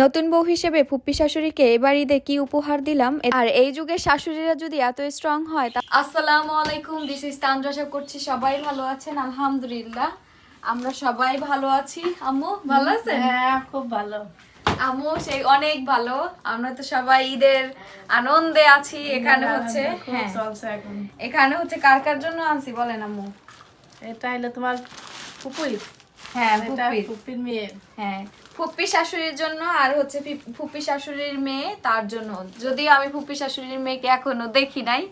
নতুন বউ হিসেবে ফুপ্পি শাশুড়িকে এবার ঈদে কি উপহার দিলাম? আর এই যুগের শাশুড়িরা যদি এত স্ট্রং হয় তা আসসালামু আলাইকুম দিস ইজ তানজা। করছি সবাই ভালো আছেন আলহামদুলিল্লাহ। আমরা সবাই ভালো আছি। আম্মু ভালো আছেন? হ্যাঁ খুব ভালো। আম্মু সেই অনেক ভালো। আমরা তো সবাই ঈদের আনন্দে আছি এখানে হচ্ছে হ্যাঁ। চলছে এখন। এখানে হচ্ছে কার কার জন্য আনছি বলেন আম্মু। এটা হলো তোমার ফুপুই? হ্যাঁ ফুপ্পির। ফুপির মেয়ে। হ্যাঁ। ফুপ্পি শাশুড়ির জন্য আর হচ্ছে ফুপ্পি শাশুড়ির মেয়ে তার জন্য। যদিও আমি ফুপ্পি শাশুড়ির মেয়েকে এখনও দেখি নাই।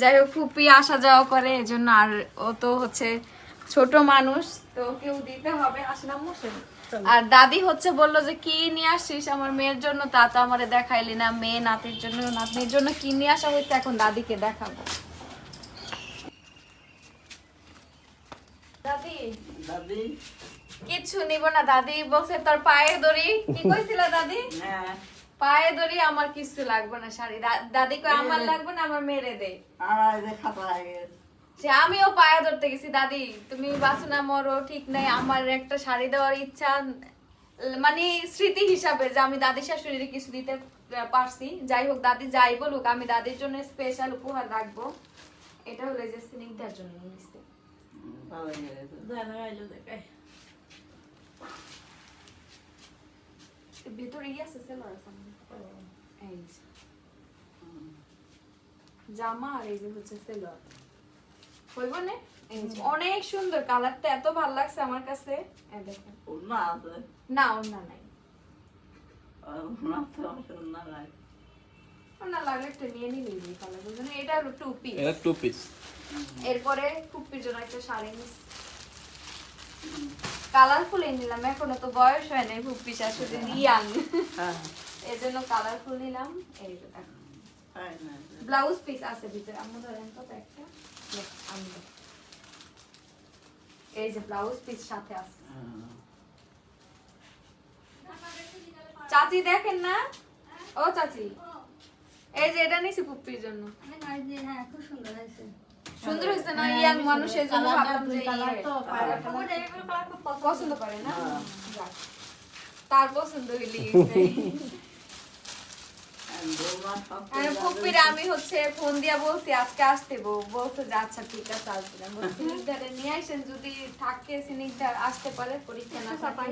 যাই হোক ফুপ্পি আসা যাওয়া করে এজন্য আর ও তো হচ্ছে ছোট মানুষ তো কেউ দিতে হবে। আসলাম বসে আর দাদি হচ্ছে বলল যে কি নিয়ে আসছিস আমার মেয়ের জন্য? তা তো আমারে দেখাইলি না। মেয়ে নাতির জন্য নাতনির জন্য কি নিয়ে আসা হয়েছে এখন দাদিকে দেখাবো। দাদি। দাদি? কিচ্ছু নিব না দাদি। বলছে তোর পায়ে দড়ি। কি কইছিল দাদি? হ্যাঁ। পায়ে দড়ি আমার কিছু লাগবে না শাড়ি। দাদি কই আমার লাগবে না আমার মেরে দে। আমার এই যে খাতা সে আমিও পায়ে ধরতে গেছি দাদি। তুমি বাঁচো না মরো ঠিক নাই। আমার একটা শাড়ি দেওয়ার ইচ্ছা মানে স্মৃতি হিসাবে যে আমি দাদি শাশুড়ির কিছু দিতে পারছি। যাই হোক দাদি যাই বলুক আমি দাদির জন্য স্পেশাল উপহার রাখব। এটা হলো যে স্নিগ্ধার জন্য ভালো হয়ে গেছে জানো আইলো দেখাই ভেতরে ইয়ে আছে সেলোয়ার আছে এই জামা আর এই যে হচ্ছে সেলোয়ার হইব না অনেক সুন্দর কালারটা এত ভালো লাগছে আমার কাছে এই দেখেন আছে না নাই লাগলে একটা নিয়ে নিবি এই কালার বুঝলেন এটা হলো টু পিস এটা টু পিস এরপরে জন্য একটা শাড়ি নিস কালারফুল নিলাম এখনও তো বয়স হয় নাই কুপ্পি শাশুড়ি ইয়াং হ্যাঁ। এর জন্য কালারফুল নিলাম এই হ্যাঁ ব্লাউজ পিস আছে ভিতরে আমরা ধরেন তো একটা। আমি এই যে ব্লাউজ পিস সাথে আছে। চাচি দেখেন না? ও চাচি। এই যে এটা নিছি পুপ্পির জন্য। হ্যাঁ খুব সুন্দর হয়েছে না? ইয়াং মানুষের জন্য পছন্দ করে না? তার পছন্দ হইলি আমি আমি হচ্ছে ফোন দিয়া বলছি আজকে আসতে বলছে যে আচ্ছা ঠিক আছে আসবে না। সিনিকদারে নিয়ে আসেন যদি থাকে সিনিকদার আসতে পারে পরীক্ষা না থাকে।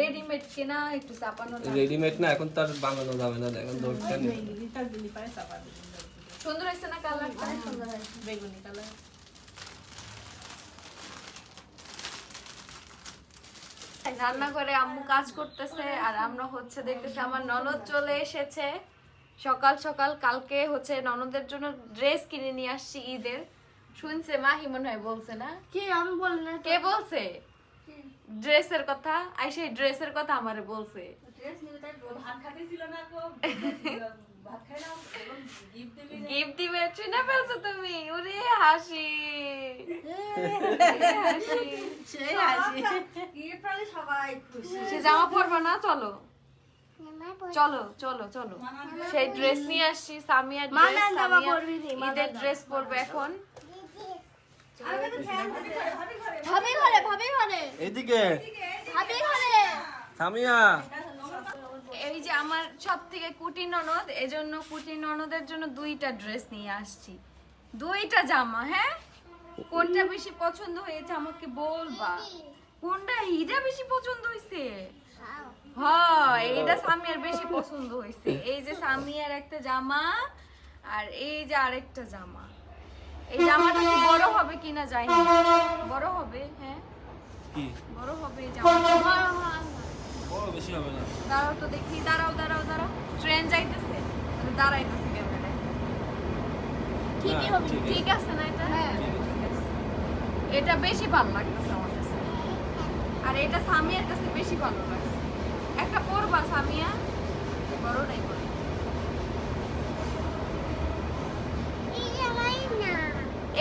রেডিমেড কেনা একটু চাপানো রেডিমেড না এখন তার বানানো যাবে না এখন দরকার নেই। রিটার দিলি পারে চাপা দিলি সুন্দর হয়েছে। বেগুনি কালার। রান্না করে আম্মু কাজ করতেছে আর আমরা হচ্ছে দেখতেছি আমার ননদ চলে এসেছে। সকাল সকাল কালকে হচ্ছে ননদের জন্য ড্রেস কিনে নিয়ে আসছি ঈদের। শুনছে মাহি মনে হয় বলছে না? কি? আমি বলি না। কে বলছে? ড্রেসের কথা? আই সেই ড্রেসের কথা আমারে বলছে। গিফট দিবে চিনে ফেলছো তুমি। ওরে হাসি। হাসি। সেই হাসি সবাই খুশি। সে জামা পরবে না চলো। চলো চলো চলো। সেই ড্রেস নিয়ে আসছি সামিয়া ড্রেস সামিয়া ঈদের ড্রেস পরবে এখন। ভাবি ঘরে ভাবি ঘরে এইদিকে ভাবি ঘরে। সামিয়া। এই যে আমার সব থেকে কুটি ননদ এজন্য কুটি ননদের জন্য দুইটা ড্রেস নিয়ে আসছি। দুইটা জামা হ্যাঁ? কোনটা বেশি পছন্দ হয়েছে আমাকে বলবা? কোনটা এইটা বেশি পছন্দ হয়েছে হ্যাঁ এইটা সামিয়ার বেশি পছন্দ হয়েছে এই যে সামিয়ার একটা জামা আর এই যে আরেকটা জামা। এই জামাটা কি বড় হবে কিনা জানি বড় হবে হ্যাঁ? বড় হবে এই জামাটা। বড় বেশি হবে না। দাঁড়াও তো দেখি দাঁড়াও দাঁড়াও দাঁড়াও। ট্রেন যাইতেছে আমি ক্যামেরায়। ঠিকই হ্যাঁ, হবে ঠিক আছে। না এটা? বেশি ভালো লাগতেছে আমার কাছে। আর এটা সামিয়ার কাছে বেশি ভালো লাগছে। একটা পরবা সামিয়া? বড়টাই পর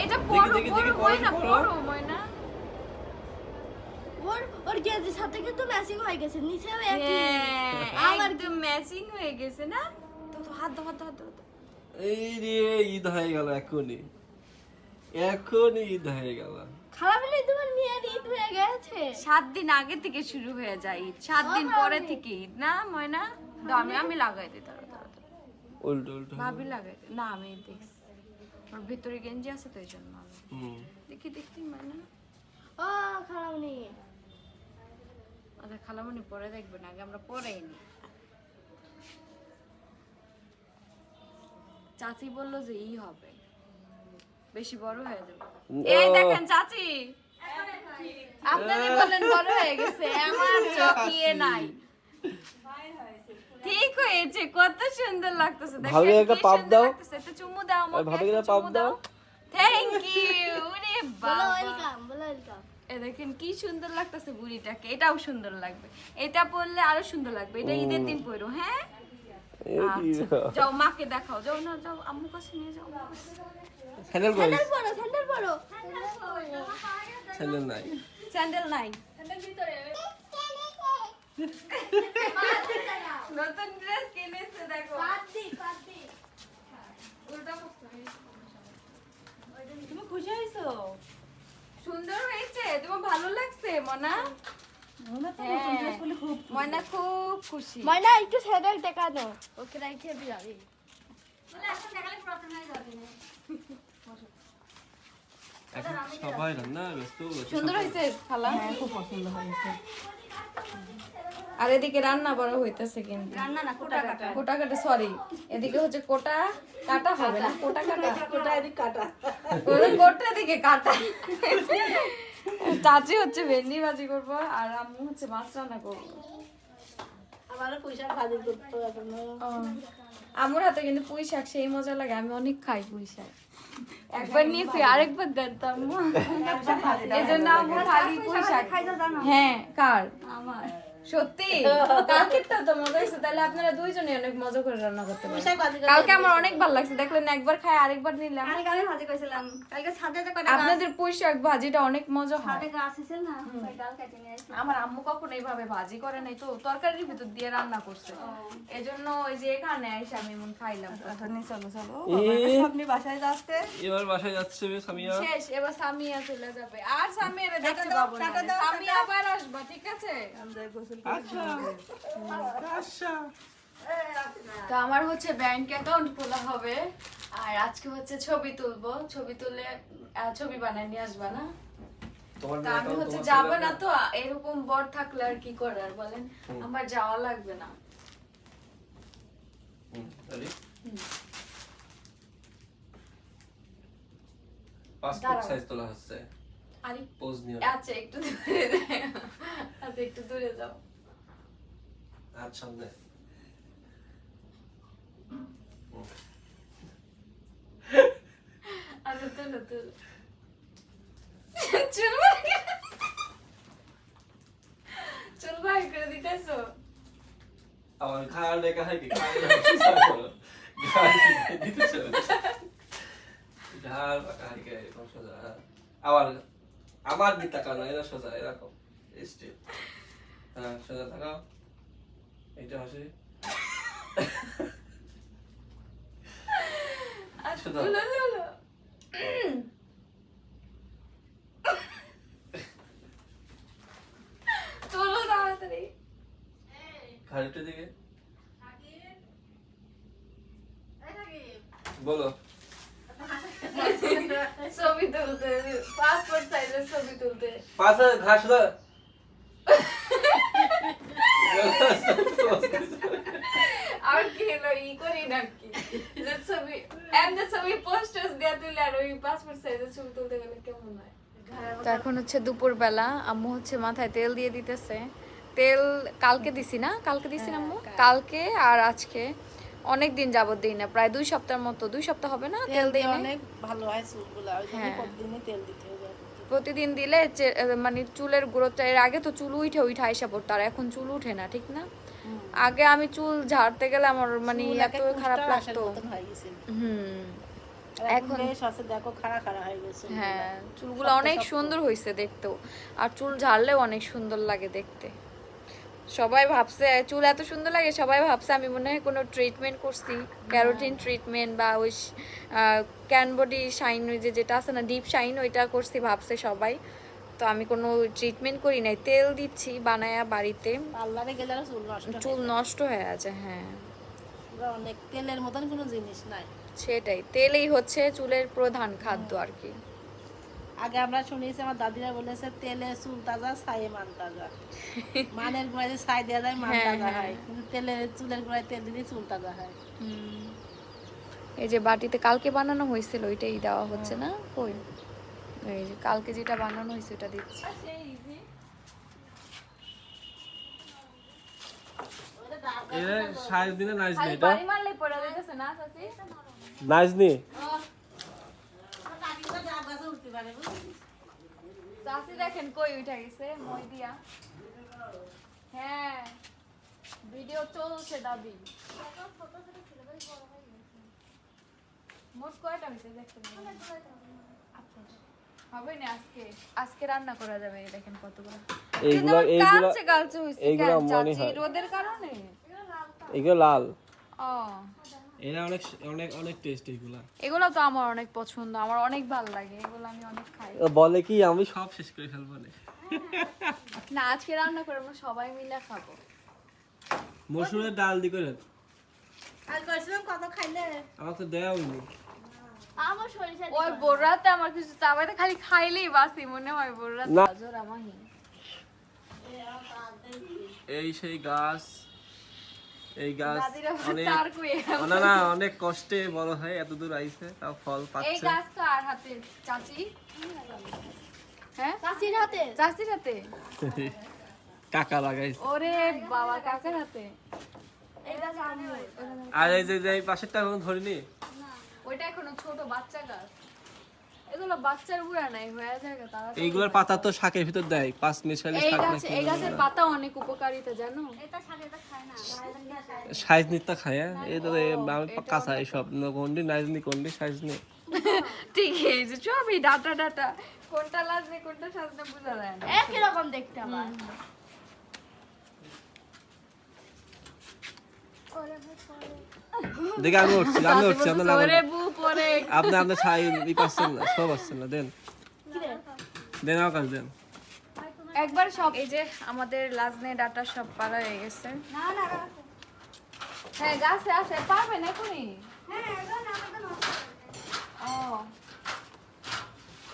এটা দেখি, পরো দেখি, পরো, ময়না পরো। ওর ওর গেঞ্জির সাথে কিন্তু ম্যাচিং হয়ে গেছে নিচেও একই। আমার একদম ম্যাচিং হয়ে গেছে না? তো তো হাত হাত হাত এই রে ঈদ হয়ে গেল এখনই। এখনই ঈদ হয়ে গেল। খারাপ হলে তোমার মেয়ের ঈদ হয়ে গেছে। সাত দিন আগে থেকে শুরু হয়ে যায় ঈদ। সাত দিন পরে থেকে ঈদ না ময়না? দাও আমি আমি লাগাই দিই তারা তারা উল্টো উল্টো। ভাবি লাগাই না আমি দেখছি। ওর ভিতরে গেঞ্জি আছে তো এই জন্য দেখি দেখি ময়না। ও খারাপ নেই। আচ্ছা খালামণি পরে দেখবেন আগে আমরা পরেই নি চাচি বলল যে ই হবে। বেশি বড় হয়ে যাবে। এই দেখেন চাচি। আপনাদের বলেন বড় হয়ে গেছে আমার চোখ ইয়ে নাই। ঠিক হয়েছে কত সুন্দর লাগতেছে। দেখেন ভাবি একটা পাপ দাও। একটা চুমু দাও আমাকে ভাবিকে একটা পাপ চুমু দাও। থ্যাংক ইউ ওরে বলো বাবা। ওয়েলকাম বলো ওয়েলকাম এ দেখেন কি সুন্দর লাগতেছে বুড়িটাকে এটাও সুন্দর লাগবে। এটা পরলে আরও সুন্দর লাগবে এটা ঈদের দিন পরো হ্যাঁ? আচ্ছা, যাও মাকে দেখাও যাও না যাও আম্মু কাছে নিয়ে যাও স্যান্ডেল কই স্যান্ডেল পরো স্যান্ডেল পরো। স্যান্ডেল নাই। স্যান্ডেল নাই। নতুন ড্রেস কিনেছে দেখো। উল্টা পড়ছে। তুমি খুশি হয়েছো? সুন্দর হয়েছে তোমার ভালো লাগছে মনা? মনে তো হ্যাঁ। খুব ময়না খুব খুশি। ময়না একটু ওকে এখন সবাই রান্না ব্যস্ত সুন্দর হয়েছে খালা? হ্যাঁ খুব পছন্দ হয়েছে। আর এদিকে রান্না বড় হইতেছে কিন্তু। রান্না না কোটা কাটা। কোটা কাটা সরি এদিকে হচ্ছে কোটা কাটা হবে না কোটা কাটা। কোটা এদিক কাটা। ওই কোটা দিকে কাটা। চাচি হচ্ছে ভেন্ডি ভাজি করব আর আম্মু হচ্ছে মাছ রান্না করব। আমারও পয়সা ভাজি করতে ও, আম্মুর হাতে কিন্তু পুঁই শাক সেই মজা লাগে আমি অনেক খাই পুঁই শাক। একবার নিয়ে ফিরে আরেকবার দেন তো আম্মু। আম্মু খালি পুঁই শাক। হ্যাঁ কার? আমার। সত্যি? কালকে তো তো মজা হয়েছে তাহলে আপনারা দুইজনে অনেক মজা করে রান্না করতে পারেন। কালকে আমার অনেক ভালো লাগছে দেখলেন একবার খাই আরেকবার নিলাম। কালকে আমি ভাজি করেছিলাম। কালকে ছাদে আপনাদের ভাজিটা অনেক মজা হয়। ছাদে গাছ আছে না ওই ডাল কেটে নিয়ে আসি আমার আম্মু কখনো এইভাবে ভাজি করে নাই তো তরকারির ভিতর দিয়ে রান্না করছে। এজন্য ওই যে এখানে এসে আমি এমন খাইলাম। চলো চলো। আপনি বাসায় যাচ্ছে? এবার বাসায় যাচ্ছে সামিয়া। শেষ এবার সামিয়া চলে যাবে। আর সামিয়া দেখতে পাবো না সামিয়া আবার আসবা ঠিক আছে? আচ্ছা তো আমার হচ্ছে ব্যাংক অ্যাকাউন্ট খোলা হবে আর আজকে হচ্ছে ছবি তুলবো। ছবি তুলে ছবি বানায় নিয়ে আসবা না? আমি হচ্ছে যাব না তো এরকম বর থাকলে আর কি করার বলেন? আমার যাওয়া লাগবে না। পাসপোর্ট সাইজ তোলা হচ্ছে। আরে পোজ নিও আচ্ছা একটু দূরে যাও। আচ্ছা একটু দূরে যাও। হাত সামনে। আচ্ছা তুলো তুলো। চুল চুল বাই করে দিতেছো? আমার খায়াল লেখা হয় কি? খায়াল দিতেছে? ঝাল পাকা হাইকে আবার আমার দিক তাকাও না এরা সোজা এরকম। হ্যাঁ সোজা থাকাও এইটা হাসি। আচ্ছা তাড়াতাড়ি। দিকে। বলো। ছবি তুলতে পাসপোর্ট সাইজের ছবি তুলতে পাঁচ ঘাস আর কি হলো ই করি নাকি যে ছবি এমনি ছবি পোস্টার্স দেয়া তুলে আর ওই পাসপোর্ট সাইজের ছবি তুলতে গেলে কেমন হয় তো এখন হচ্ছে দুপুরবেলা আম্মু হচ্ছে মাথায় তেল দিয়ে দিতেছে। তেল কালকে দিছি না? কালকে দিছি না আম্মু? কালকে আর আজকে। অনেক দিন যাবত দিই না প্রায় দুই সপ্তাহের মতো দুই সপ্তাহ হবে না? তেল দিই না অনেক ভালো হয় চুলগুলো ওই জন্য হ্যাঁ। প্রতিদিনই তেল দিতে হবে প্রতিদিন দিলে মানে চুলের গ্রোথটা এর আগে তো চুল উঠে উঠে আইসা পড়তো আর এখন চুল উঠে না ঠিক না? আগে আমি চুল ঝাড়তে গেলে আমার মানে এত খারাপ লাগতো। হুম। এখন এখন- দেখো খাড়া খাড়া হয়ে গেছে হ্যাঁ চুলগুলো অনেক সুন্দর হয়েছে দেখতেও আর চুল ঝাড়লেও অনেক সুন্দর লাগে দেখতে। সবাই ভাবছে চুল এত সুন্দর লাগে সবাই ভাবছে আমি মনে হয় কোনো ট্রিটমেন্ট করছি। ক্যারোটিন ট্রিটমেন্ট বা ওই ক্যানবডি শাইন ওই যে যেটা আছে না ডিপ শাইন ওইটা করছি ভাবছে সবাই। তো আমি কোনো ট্রিটমেন্ট করি নাই। তেল দিচ্ছি বানায়া বাড়িতে। পার্লারে গেলে চুল নষ্ট হয়। চুল নষ্ট হয়ে আছে হ্যাঁ। অনেক তেলের মতন কোনো জিনিস নাই। সেটাই তেলেই হচ্ছে চুলের প্রধান খাদ্য আর কি। আগে আমরা শুনেছি আমার দাদিরা বলেছে তেলে চুল তাজা ছায়ে মান তাজা। মানের গোড়ায় যে ছাই দেওয়া যায় মান হ্যাঁ, তাজা হ্যাঁ। হয়। কিন্তু তেলের চুলের গোড়ায় তেল দিলে চুল তাজা হয়। এই যে বাটিতে কালকে বানানো হয়েছিল ওইটাই দেওয়া হচ্ছে না? কই? এই যে কালকে যেটা বানানো হয়েছে ওটা দিচ্ছি। এটা? চাচি দেখেন কই উঠে গেছে? মই দিয়া। হ্যাঁ ভিডিও চলছে দাবি। মোট কয়টা হয়েছে দেখতে হবে না আজকে। আজকে রান্না করা যাবে দেখেন কতগুলো। এইগুলা কিন্তু কালচে কালচে হয়েছে মনে হয়। রোদের কারণে? এগুলো লাল। ও। এরা অনেক অনেক অনেক টেস্ট এইগুলা এগুলো তো আমার অনেক পছন্দ আমার অনেক ভালো লাগে এগুলো আমি অনেক খাই। বলে কি আমি সব শেষ করে ফেলব না না আজকে রান্না করে আমরা সবাই মিলে খাব। মসুরের ডাল দি করে আর কইছিলাম কত খাইলে? আমাকে তো দেওয়া হয়নি। আমার সরিষা ওই বোররাতে আমার কিছু চাবাইতে খালি খাইলেই বাসি মনে হয়। গাজর আমাহি এই সেই গাছ এই গাছ অনেক না না অনেক কষ্টে বড় হয় এত দূর আইছে তাও ফল এই গাছ তো আর হাতে চাচি? হ্যাঁ? চাচির হাতে। চাচির হাতে? টাকা লাগাইছে। ওরে বাবা কাকার হাতে। আর এই যে যে এই পাশেরটা এখন ধরিনি? ওইটা এখনও ছোট বাচ্চা গাছ। এগুলো বাচ্চার বুড়া নাই হয়ে যায় তারা এইগুলোর পাতা। তো শাকের ভিতর দেয় পাঁচ মিশালি এই শাক নাকি এই গাছের পাতা অনেক উপকারিতা জানো? এটা খালি এটা খায় না সাইজ নিতে খায় হ্যাঁ? এই তো আমি কাঁচা এইসব কোনটি নাইজ নি কোনটি সাইজ নেই। ঠিক আছে সবই ডাটা ডাটা। কোনটা লাগবে কোনটা সাজনে বোঝা যায় না। একই রকম দেখতে আমার দেখে আমি উঠছি আমি উঠছি আপনার আপনি আপনার ছাই ই পাচ্ছেন না সব পাচ্ছেন না দেন। দেন? আমার কাছে দেন। একবার সব এই যে আমাদের লাজনে ডাটা সব পারা হয়ে গেছে। না না হ্যাঁ গাছে আছে পারবেন এখনই? হ্যাঁ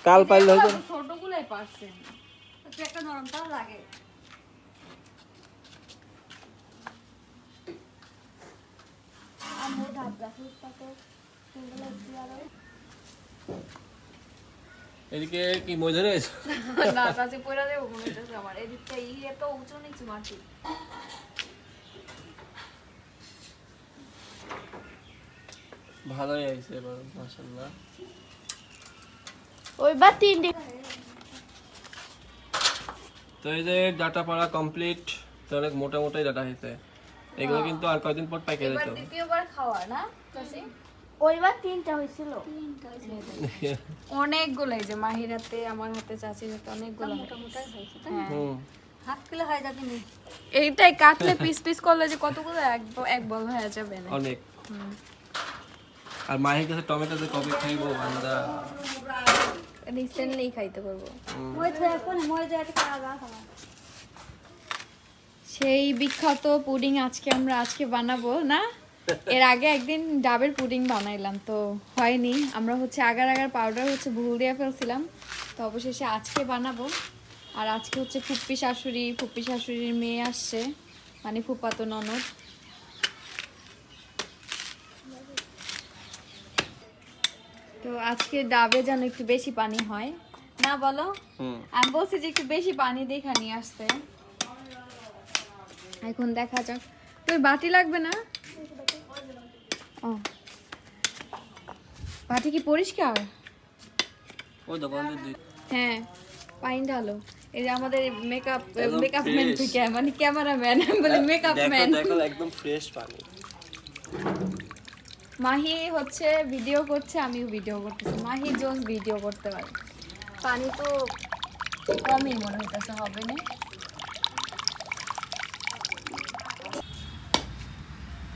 কাল পাইলে হয়তো ছোটগুলাই পারছেন। একটু একটা নরমটাও লাগে আমার ধাপ গাছের পাতা ফুলগুলো একটু আরও এদিকে কি মই ধরে? না কাছে পড়ে দেবো মনে হচ্ছে আমার এদিকটা ই এত উঁচু নিচু মাটি। ভালোই আইছে এবার মাশাআল্লাহ। ওইবার তিনটে তো এই যে ডাটা পড়া কমপ্লিট তো অনেক মোটা মোটাই ডাটা হয়েছে। এগুলো কিন্তু আর কয়দিন পর পাইকে এবার যেত দ্বিতীয়বার খাওয়া না? চাচি ওইবার তিনটা হয়েছিল। অনেকগুলো এই যে মাহির হাতে আমার হাতে চাচির হাতে অনেকগুলো মোটা মোটাই হয়েছে তাই হ্যাঁ। হাত কিলো হয়ে যাবে নি এইটাই কাটলে পিস পিস করলে যে কতগুলো এক এক বল হয়ে যাবে না অনেক। আর মাহির কাছে টমেটো যে কবে খাইবো বান্দা? রিসেন্টলি খাইতে পারব। মই তো এখন মই যে একটা খাওয়া খাওয়া সেই বিখ্যাত পুডিং আজকে আমরা আজকে বানাবো না? এর আগে একদিন ডাবের পুডিং বানাইলাম তো হয়নি। আমরা হচ্ছে আগার আগার পাউডার হচ্ছে ভুল দিয়ে ফেলছিলাম তো অবশেষে আজকে বানাবো। আর আজকে হচ্ছে ফুপ্পি শাশুড়ি ফুপ্পি শাশুড়ির মেয়ে আসছে মানে ফুপাতো ননদ। তো আজকে ডাবে যেন একটু বেশি পানি হয়। না বলো? আমি বলছি যে একটু বেশি পানি দেখা নিয়ে আসতে। এখন দেখা যাক। তোর বাটি লাগবে না? ও। বাটি কি পরিষ্কার? হ্যাঁ পাইন ঢালো। এই যে আমাদের মেকআপ মেকআপ ম্যান থেকে মানে ক্যামেরাম্যান বলে মেকআপ ম্যান একদম ফ্রেশ পানি। মাহি হচ্ছে ভিডিও করছে আমিও ভিডিও করতেছি। মাহি জোস ভিডিও করতে পারে। পানি তো কমই মনে হইতেছে হবে না?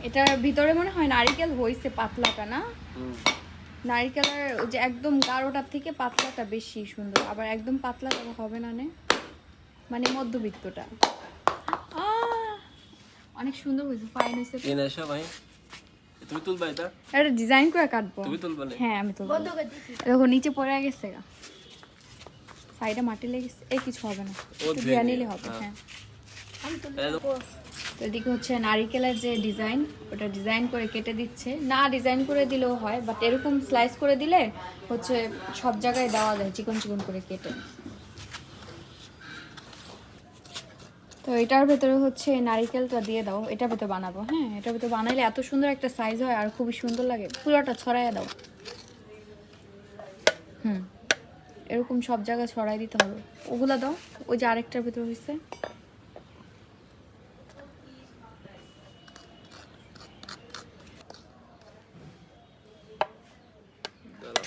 এটার ভিতরে মনে হয় নারিকেল হয়েছে পাতলাটা না? নারিকেলের ওই যে একদম গাঢ়টার থেকে পাতলাটা বেশি সুন্দর আবার একদম পাতলাটা হবে না নে? মানে মধ্যবিত্তটা। আহ! অনেক সুন্দর হয়েছে ফাইন হয়েছে এনে এসো ভাই। তুমি তুলবা এটা? এটা ডিজাইন করে কাটবো। তুমি তুলবা না। হ্যাঁ আমি তো দেখো নিচে পড়ে গেছে গা। সাইডে মাটি লেগেছে। এই কিছু হবে না। ও একটু নিলে হবে হ্যাঁ। হ্যাঁ। তো এদিকে হচ্ছে নারিকেলের যে ডিজাইন, ওটা ডিজাইন করে কেটে দিচ্ছে। না ডিজাইন করে দিলেও হয় বাট এরকম স্লাইস করে দিলে হচ্ছে সব জায়গায় দেওয়া যায়, চিকন চিকন করে কেটে। তো এটার ভেতরে হচ্ছে নারিকেলটা দিয়ে দাও, এটার ভেতরে বানাবো হ্যাঁ? এটার ভেতরে বানাইলে এত সুন্দর একটা সাইজ হয় আর খুবই সুন্দর লাগে, পুরোটা ছড়াইয়া দাও। হুম, এরকম সব জায়গায় ছড়াই দিতে হবে। ওগুলা দাও, ওই যে আরেকটার ভেতরে হয়েছে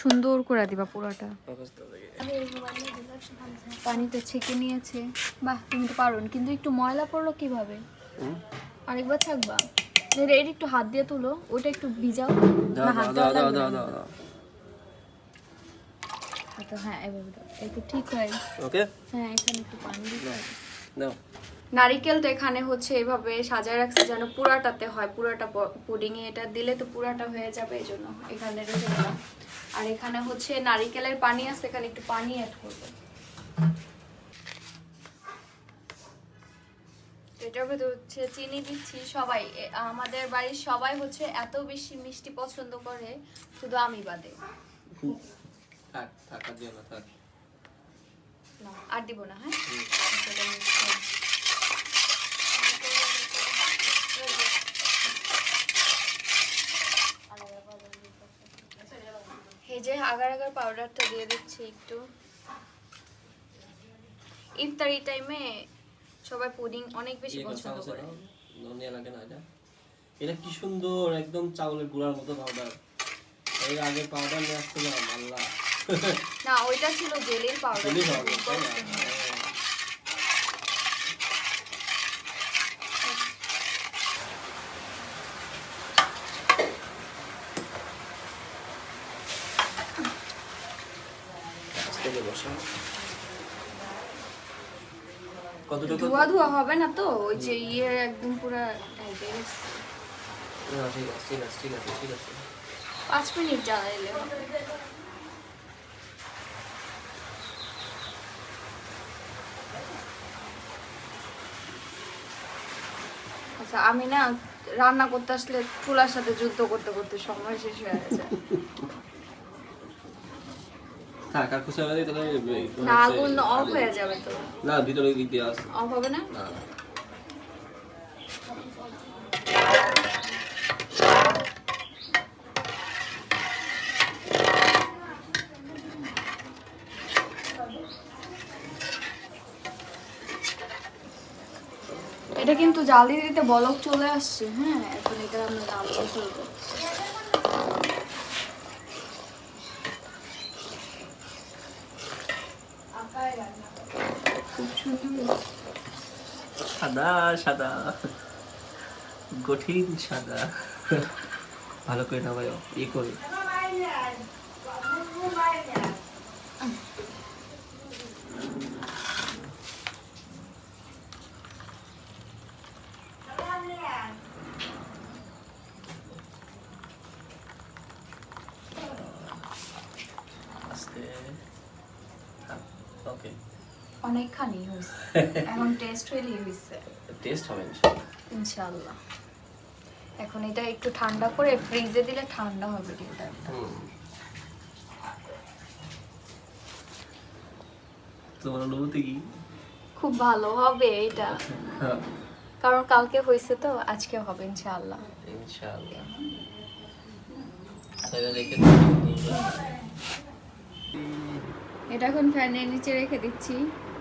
সুন্দর করে দিবা পুরোটা পানিটা ছেঁকে নিয়েছে। বাহ তুমি তো পারো। কিন্তু একটু ময়লা পড়ল কীভাবে? আরেকবার থাকবা এটা একটু হাত দিয়ে তুলো। ওটা একটু ভিজাও। দাও না, হাত দাও দেওয়া দাও লাগবে দাও না। দাও দাও। হ্যাঁ এভাবে একটু ঠিক হয়। ওকে? হ্যাঁ এখানে একটু পানি দিতে হবে। দাও। নারিকেলটা এখানে হচ্ছে এভাবে সাজায় রাখছে যেন পুরাটাতে হয় পুরাটা পুডিং এ এটা দিলে তো পুরাটা হয়ে যাবে এই জন্য এখানে রেখে দিলাম। আর এখানে হচ্ছে নারিকেলের পানি আছে এখানে একটু পানি অ্যাড করব। এটার ভেতর হচ্ছে চিনি দিচ্ছি সবাই। আমাদের বাড়ির সবাই হচ্ছে এত বেশি মিষ্টি পছন্দ করে শুধু আমি বাদে। আর দিব না হ্যাঁ? এই যে আগার আগার পাউডারটা দিয়ে দিচ্ছি একটু। ইফতারি টাইমে সবাই পুডিং অনেক বেশি পছন্দ করে। নুনিয়া ধনিয়া লাগে না এটা? এটা কি সুন্দর একদম চাউলের গুঁড়ার মতো পাউডার এর আগে পাউডার নিয়ে আসছিলাম আল্লাহ। না ওইটা ছিল জেলির পাউডার জেলি পাউডার তাই না হ্যাঁ। আস্তে করে বসা। কতটুকু ধোয়া ধোয়া হবে না তো ওই যে ইয়ে একদম পুরো ঢাইতে গেছে। না, ঠিক আছে ঠিক আছে ঠিক আছে ঠিক আছে পাঁচ মিনিট জ্বালাইলে। আচ্ছা আমি না রান্না করতে আসলে চুলার সাথে যুদ্ধ করতে করতে সময় শেষ হয়ে যায় থাক আর খুশি তাহলে না আগুন অফ হয়ে যাবে তো। না ভিতরে দিক দিয়ে অফ হবে না? না এটা কিন্তু জাল দিতে দিতে বলক চলে আসছে হ্যাঁ? এখন এটা আমরা জাল ফেলব খুব সুন্দর। সাদা সাদা। কঠিন সাদা। ভালো করে না ভাই ই করে আস্তে ওকে অনেকখানি হয়েছে এখন টেস্ট হইলেই টেস্ট হবে ইনশাআল্লাহ এখন এটা একটু ঠান্ডা করে ফ্রিজে দিলে ঠান্ডা হবে ডিমটা। তোমার অনুভূতি কি? খুব ভালো হবে এটা। কারণ কালকে হয়েছে তো আজকে হবে ইনশাআল্লাহ ইনশাআল্লাহ এটা এখন ফ্যানের নিচে রেখে দিচ্ছি।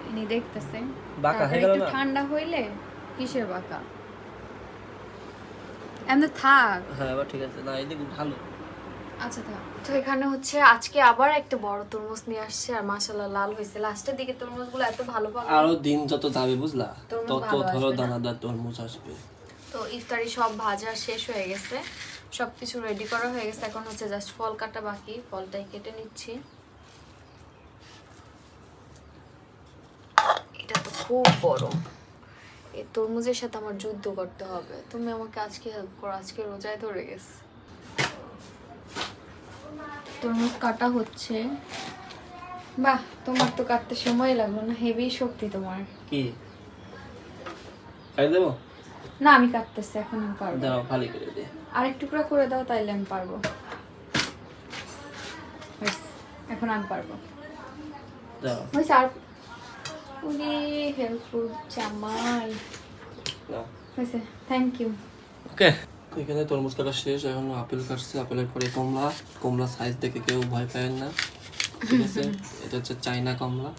ইনি দেখতেছে বাঁকা হয়ে গেল না? ঠান্ডা হইলে কিসের বাঁকা? এমনি থাক। হ্যাঁ এবার ঠিক আছে। না এদিকে ভালো আচ্ছা থাক। তো এখানে হচ্ছে আজকে আবার একটা বড় তরমুজ নিয়ে আসছে আর মাশাআল্লাহ লাল হয়েছে। লাস্টের দিকে তরমুজগুলো এত ভালো পাবে আরও দিন যত যাবে বুঝলা? তত ধরো দানাদার তরমুজ আসবে। তো ইফতারি সব ভাজা শেষ হয়ে গেছে। সব কিছু রেডি করা হয়ে গেছে। এখন হচ্ছে জাস্ট ফল কাটা বাকি। ফলটাই কেটে নিচ্ছি এটা তো খুব বড় এই তরমুজের সাথে আমার যুদ্ধ করতে হবে। তুমি আমাকে আজকে হেল্প করো আজকে রোজায় ধরে গেছে। তরমুজ কাটা হচ্ছে। বাহ তোমার তো কাটতে সময় লাগল না হেভি শক্তি তোমার। কি? খাই দেবো? না আমি কাটতেছি এখন আমি পারব। দাঁড়াও খালি করে দে। আরেক টুকরা করে দাও তাইলে আমি পারব। এখন আমি পারব। দাঁড়াও। হয়েছে আর উনি হেল্পফুল জামাই হয়েছে থ্যাংক ইউ ওকে এখানে তরমুজ কাটা শেষ এখন আপেল কাটছে আপেলের পরে কমলা। কমলা সাইজ দেখে কেউ ভয় পায় না ঠিক আছে? এটা হচ্ছে চাইনা কমলা।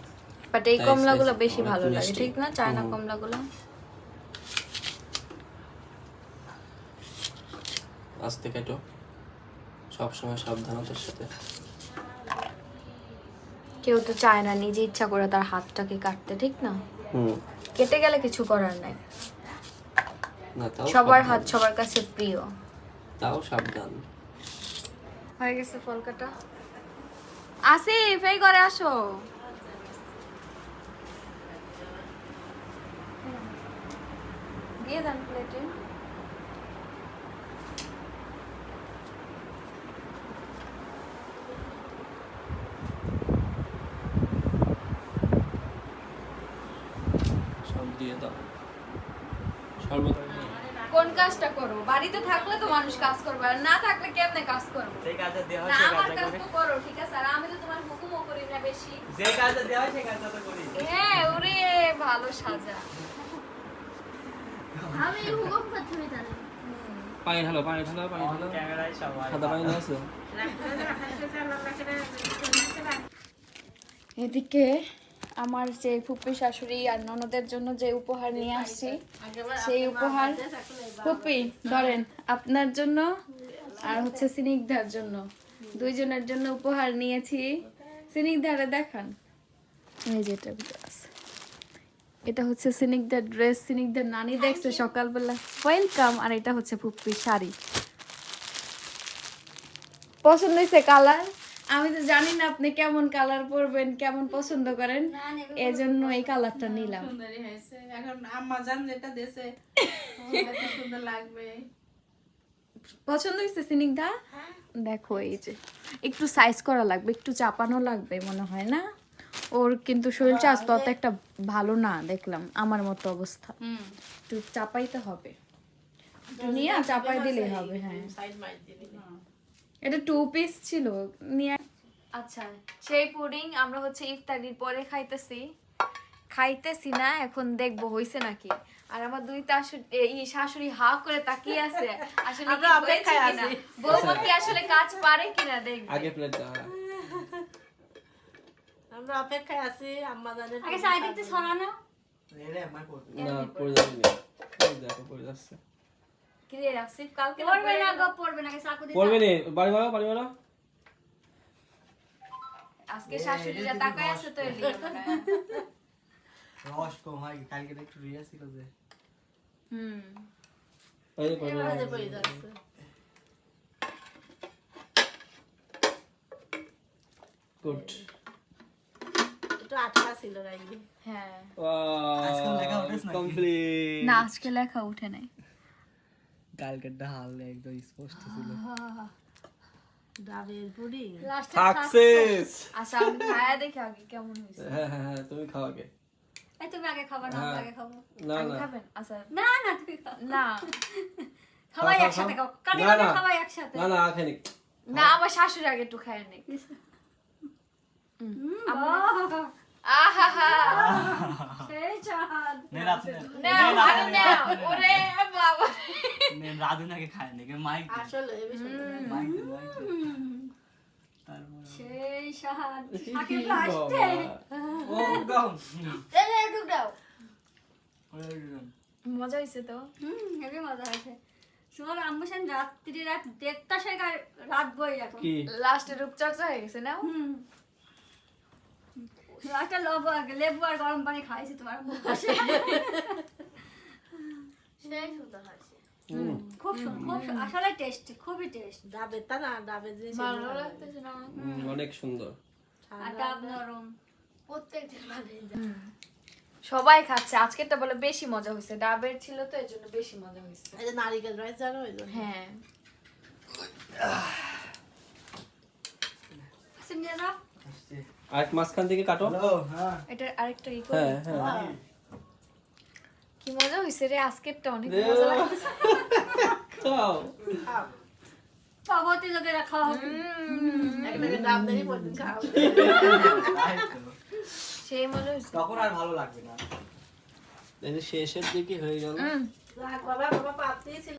বাট এই কমলাগুলো বেশি ভালো লাগে ঠিক না? চায়না। কমলাগুলো? আস্তে কেটো। সবসময় সাবধানতার সাথে। কেউ তো চায় না নিজে ইচ্ছা করে তার হাতটাকে কাটতে ঠিক না? কেটে গেলে কিছু করার নাই। সবার হাত সবার কাছে প্রিয়। তাও সাবধান। হয়ে গেছে ফল কাটা আসিফ এই করে আসো। দিয়ে দেন প্লেটে সব দিয়ে দাও শরবত কোন কাজটা করো বাড়িতে থাকলে তো মানুষ কাজ করবে আর না থাকলে কেমনে কাজ করবে যে কাজটা দেওয়া হয় আমার কাজ তো করো ঠিক আছে আর আমি তো তোমার হুকুমও করি না বেশি যে কাজটা দেওয়া হয় সেই কাজটা তো করি হ্যাঁ ওরে ভালো সাজা আমি হুকুম করতে হবে তাহলে পানি ঢালো পানি ঢালো পানি ঢালো ক্যামেরায় সবাই সাদা পানি না আছে এদিকে আমার যে ফুপ্পি শাশুড়ি আর ননদের জন্য যে উপহার নিয়ে আসছি সেই উপহার ফুপ্পি ধরেন আপনার জন্য আর হচ্ছে সিনিকদার জন্য। দুইজনের জন্য উপহার নিয়েছি। সিনিকদারে দেখান। এই যে এটা আছে। এটা হচ্ছে সিনিকদার ড্রেস সিনিকদার নানি দেখছে সকালবেলা। ওয়েলকাম আর এটা হচ্ছে ফুপ্পির শাড়ি। পছন্দ হয়েছে কালার আমি তো জানি না আপনি কেমন কালার পরবেন কেমন পছন্দ করেন। এজন্য এই কালারটা নিলাম। এখন আম্মা জান যেটা দেশে সুন্দর লাগবে। পছন্দ হয়েছে সিনিকদা দেখো এই যে একটু সাইজ করা লাগবে একটু চাপানো লাগবে মনে হয় না? ওর কিন্তু শরীর চাষ তত একটা ভালো না দেখলাম আমার মতো অবস্থা। একটু চাপাইতে হবে। নিয়ে চাপাই দিলেই হবে হ্যাঁ। সাইড মাইট দিবি এটা টু পিস ছিল। নিয়ে আচ্ছা সেই পুডিং আমরা হচ্ছে ইফতারির পরে খাইতেছি। খাইতেছি না এখন দেখব হইছে নাকি। আর আমার দুই এই শাশুড়ি হা করে তাকিয়ে আছে। আসলে কি আমরা অপেক্ষায় হয়েছে কিনা? আছি। বৌমা কি আসলে কাজ পারে কিনা দেখব। আগে প্লেট দাও আমরা অপেক্ষায় আছি আম্মা জানের আগে সাইড একটু সরানো এরে আমার করতে না পড়ে যাবে না দেখো পড়ে যাচ্ছে। কি রে আসিফ কালকে না পড়বে না পড়ে গো গেলো? পড়বে না আগে চাকু দিয়ে পড়বে নি বাড়ি মারো বাড়ি মারো আজকে শাশুড়িরা তাকায় আছে তো এদিকে। মনে হয়। রস কম হয় কালকে একটু রিয়া ছিল যে। হুম। এই যে পড়বে এবারে যে পড়ে যাচ্ছে। গুড একটু আটকা ছিল রাইলি হ্যাঁ। আজকাল লেখা উঠেছে নাকি? কমপ্লিট না আজকে লেখা উঠে নাই। কালকেরটা হাল একদম স্পষ্ট ছিল। ডাবের পুডিং সাকসেস আচ্ছা আমি খায়া দেখে আগে কেমন হয়েছে। হ্যাঁ হ্যাঁ হ্যাঁ তুমি খাও আগে। এই তুমি আগে খাবার না হ্যাঁ। আগে খাব। না না। খাবেন? আচ্ছা না না তুমি না। খাও, একসাথে খাও। কাটি কাটি না। একসাথে। না না খাইনি না। আমার শাশুড়ি আগে একটু খায় বাহ, আহা সেই চাঁদ নে রাতে নাও আরে নাও ওরে বাবা। নে রাধু খায় নাকি মাইক আসলে সেই। ও দাও। মজা হয়েছে তো। হুম হেবি মজা আছে তোমার আম্মু সেন রাত্রি রাত দেড়টা সে রাত বই এখন। কি? লাস্টে রূপচর্চা হয়ে গেছে না? হুম। লাস্টে লবু লেবু আর গরম পানি খাইছি তোমার আম্মু পাশে। সেই সুন্দর হয়েছে। খুব খুব আসলে টেস্টি খুবই টেস্ট ডাবের তা না ডাবের জিনিস ভালো লাগতেছে না। অনেক সুন্দর। আর ডাব নরম। সবাই খাচ্ছে আজকেরটা বলে বেশি মজা হয়েছে। ডাবের ছিল তো এর জন্য বেশি মজা হয়েছে। এই যে নারিকেল জানো ওই হ্যাঁ। আসছে আর মাঝখান থেকে কাটো। হ্যাঁ। এটার আরেকটা ই হ্যাঁ করে। হ্যাঁ। কি মজা হয়েছে রে আজকেরটা অনেক মজা লাগতেছে। খাও। খাও। পাবতি লোকেরা খাওয়া হবে। করে ডাব দেখি প্রতিদিন খাও। সেই মজা হয়েছে তখন আর ভালো লাগবে না। এই যে শেষের দিকে হয়ে গেল। রাখ বাবা বাবা পাতেই ছিল